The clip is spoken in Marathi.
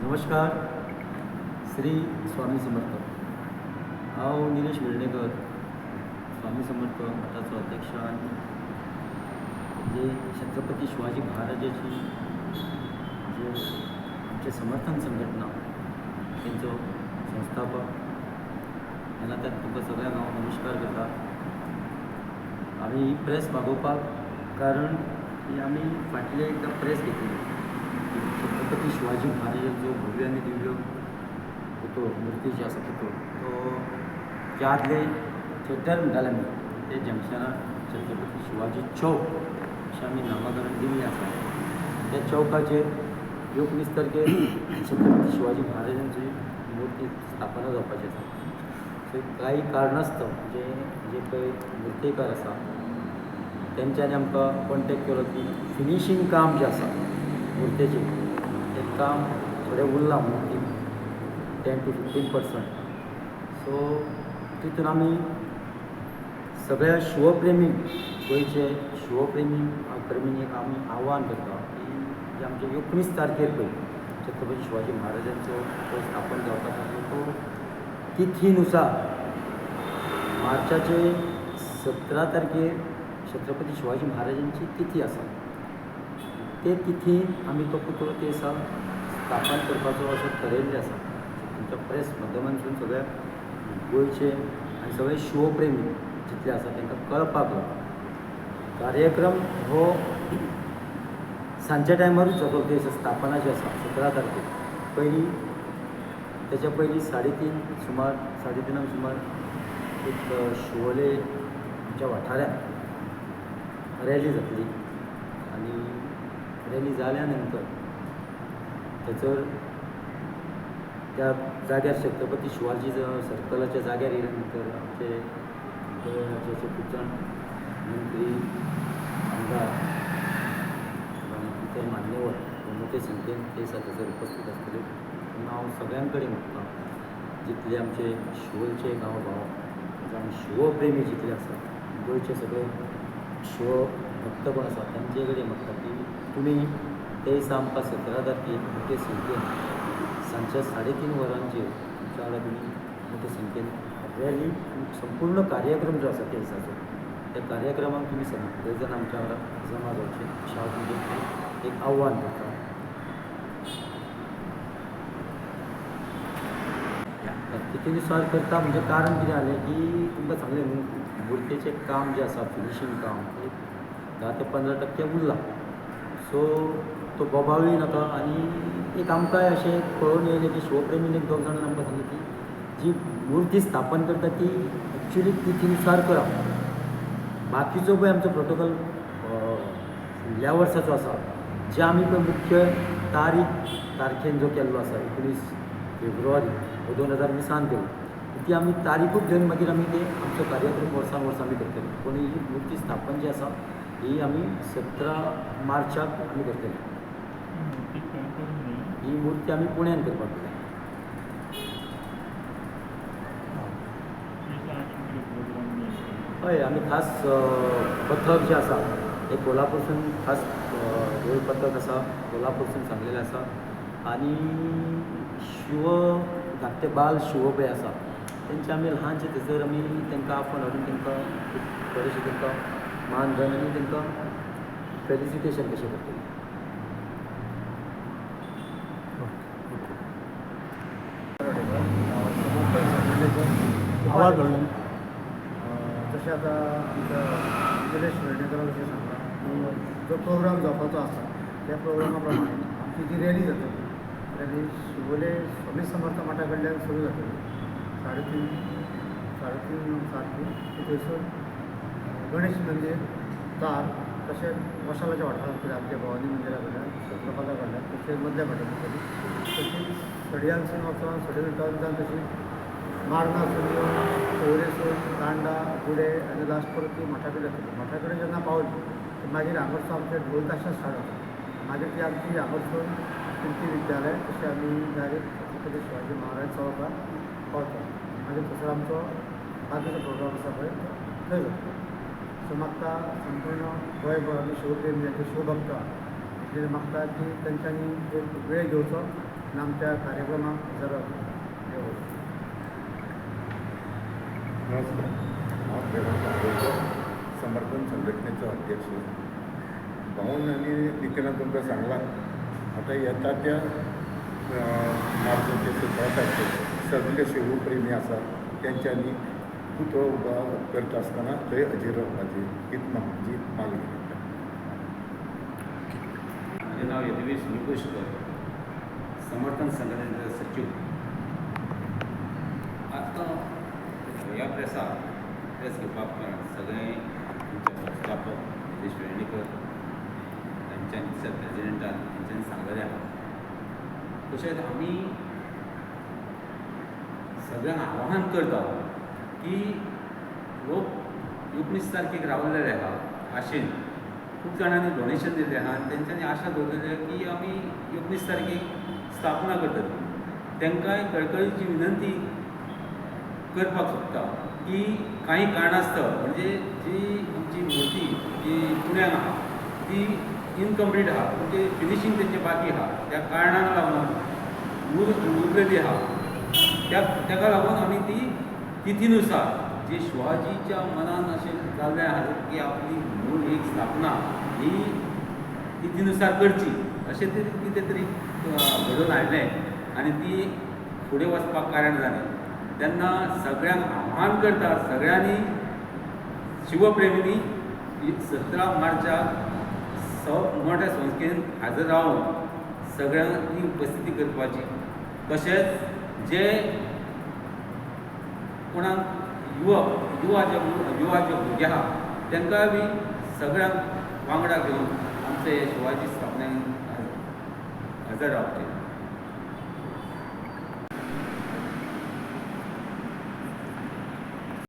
नमस्कार श्री स्वामी समर्थ. हांव निलेश वेर्णेकर स्वामी समर्थ मठाचो अध्यक्ष आनी जे छत्रपती शिवाजी महाराजाची जे आमचे समर्थन संघटना तेंचो संस्थापक ह्या नात्यान तुमकां सगळ्यांक हांव नमस्कार करता. आमी ही प्रेस मागोवपाक कारण ही आमी फाटले एकदां प्रेस घेतली छत्रपती शिवाजी जो भव्य आनी दिव्य पुतळो मुर्ती जी आसा पुतळो तो त्यातले आदले थेटर म्हणटाले आमी ते जंक्शनार छत्रपती शिवाजी चौक अशें आमी नामकरण दिल्लें आसा त्या चौकाचेर एकोणीस तारखेर छत्रपती शिवाजी महाराजांची मुर्ती स्थापना जावपाची आसा सो काही कारणास्तव म्हणजे जे जे पळय मुर्तेकार आसा तेंच्यांनी आमकां कॉन्टेक्ट केलो की फिनिशींग काम जें आसा मूर्तेचें आमकां थोडें उरलां म्हणून ten to fifteen percent so तितून आमी सगळ्या शिवप्रेमीक गोंयचे शिवप्रेमी प्रेमीक आमी आव्हान करता की जे आमचे एकोणीस तारखेर पळय छत्रपती शिवाजी महाराजांचो स्थापन जावपाक लागलो तो तिथीनुसार मार्चाचे सतरा तारखेर छत्रपती शिवाजी महाराजांची तिथी आसा. ते तिथीन आमी तो पुतळो ते दिसा स्थापन करपाचो असो ठरयल्लें आसा तुमच्या प्रेस माध्यमांतसून सगळ्या गोंयचे आनी सगळे शिवप्रेमी जितले आसा तांकां कळपाक कार्यक्रम हो सांजच्या टायमारूच जातो ते स्थापना जी आसा सतरा तारखेक पयलीं त्याच्या पयलीं साडे तीन सुमार साडे तिनांक सुमार एक शिवोले आमच्या वाठारांत रॅली जातली आनी रॅली जाल्या नंतर थंयसर त्या जाग्यार छत्रपती शिवाजी सर्कलाच्या जाग्यार येयल्या नंतर आमचे गोंयाचे खूब जाण मंत्री आमदार आनी इतर मान्यवर मोठे संख्येन ते थंयसर उपस्थित आसतले पूण हांव सगळ्यां कडेन मागता जितले आमचे शिवोलचे गांव भाव जावं शिवप्रेमी जितले आसात गोंयचे सगळे शिव भक्तपण आसा तांचे कडेन मागता की तुमी ते आमकां सतरा तारखेक मोठे संख्येन सांजच्या साडे तीन वरांचेर तुमच्या वांगडा तुमी मोठे संख्येन रॅली संपूर्ण कार्यक्रम जो आसा त्या त्या कार्यक्रमाक तुमी सगळे जाण आमच्या वांगडा जमा जावचे अशें हांव म्हणजे तुमचें एक आव्हान करता. तितूनुसार करता म्हणजे कारण कितें जालें की तुमकां सांगलें न्हू मुर्तेचें काम जें आसा फिनिशींग काम धा ते पंदरा टक्के उरलां. सो तो बोबावूय नाका आनी एक आमकांय अशें कळून येयलें की शिवप्रेमीन एक दोग जाणांनी आमकां सांगलें की जी मुर्ती स्थापन करता ती एक्चुली तिथीनुसार करप बाकीचो पळय आमचो प्रोटोकॉल फुडल्या वर्साचो आसा जे आमी पळय मुख्य तारीख तारखेन जो केल्लो आसा एकोणीस फेब्रुवारी हो दोन हजार विसान केलो ती आमी तारीखूच घेवन मागीर आमी ते आमचो कार्यक्रम वर्सान वर्सा आमी करतले पूण ही मुर्ती स्थापन जी आसा ही आमी सतरा मार्चाक आमी करतली ही मुर्ती आमी पुण्यान करपाक जाय हय आमी खास पथक जें आसा एक कोल्हापूरसून खास रोल पथक आसा कोल्हापूरसून सांगलेलें आसा आनी शिव धाकटे बाल शिव पळय आसा तेंचे आमी ल्हानशे थंयसर आमी तेंकां आफोवन हाडून तेंकां एक बरेंशें तेंकां मानधन आनी तेंकां फेलिसिटेशन कशें करतले. आवाज घडलो. तशें आतां आमच्या निलेश वेर्णेकर सांगला की जो प्रोग्राम जावपाचो आसा त्या प्रोग्रामा प्रमाणे आमची जी रॅली जातली रॅली शिवोले स्वामी समर्थ मठा कडल्यान सुरू जातली साडे तीन साडे तीन सारखी थंयसर गणेश मंदीर तार तशेंच वशालाच्या वाठारांत कितें आमच्या भवानी मंदिरा कडल्यान छत्रपता कडल्यान तशेंच मदल्या जातली तशीच सडयांसून वचोन सडविटांतल्यान तशी मार्ना सुर्यो चौरेसून दांडा गुडे आनी लास्ट परत ती मठा कडेन जातली कडेन जेन्ना पावली की मागीर हांगरसून आमचे ढोल ताशा स्टार्ट जाता मागीर ती आमची हांगासून कीर्ती विद्यालय तशें आमी डायरेक्ट छत्रपती शिवाजी महाराज चौकात पावता. मागीर थंयसर आमचो बाकीचो प्रोग्राम आसा पळय थंय जाता सो म्हाका संपूर्ण गोंयभर आमी शिवप्रेमी आनी शिवभक्त आहा ते म्हाका की तेंच्यांनी एक वेळ घेवचो आनी आमच्या कार्यक्रमाक जर रावतले नमस्कार कांदोळकर समर्थन संघटनेचो अध्यक्ष भाऊन आनी नितीनान तुमकां सांगलां. आतां येता त्या मार्चाचे सतरा तारखेक सगळे शिवप्रेमी आसा तेंच्यांनी पुतळो उबा करता आसतना थंय हजेर रावपाची हीच म्हाजी मागणी माझे नाव यदवेश निकुशकर समर्थन संघटनेचा सचिव. आता ह्या प्रेसाक प्रेस घेवपाक कारण सगळें तुमचे संस्थापक निलेश वेर्णेकर तांच्यानी सर प्रेजिडेंटान तांच्यानी सांगलेलें आहा तशेंच आमी सगळ्यांक आवाहन करता की लोक एकुणीस तारखेक रावलेले आहा आशेन खूब जाणांनी डोनेशन दिल्लें आहा आनी तेंच्यांनी आशा दवरलेली आहा की आमी एकुणीस तारखेक स्थापना करतली तेंकांय कळकळीची विनंती करपाक सोदता की कांय कारणास्तव म्हणजे जी आमची मुर्ती जी पुण्यान आहा ती इनकम्प्लीट आहा म्हणजे फिनिशींग तेंचें बाकी आहा त्या कारणाक लागून उर उरलेली आहा त्या ताका लागून आमी ती तिथीनुसार जी शिवाजीच्या मनान अशें जाल्लें आहा की आपली मूळ एक स्थापना ही तिथीनुसार करची अशें तरी कितें तरी घडोवन हाडलें आनी ती फुडें वचपाक कारण जालें तेन्ना सगळ्यांक आव्हान करता सगळ्यांनी शिवप्रेमींनी सतरा मार्चाक स मोठ्या संस्थेन हाजर रावन सगळ्यांनी उपस्थिती करपाची. तशेंच जे कोणाक युवक युवा जे युवा जे भुरगे आहा तांकां बी सगळ्यांक वांगडा घेवन आमचे हे शिवाजी स्थापनेक हजर रावचे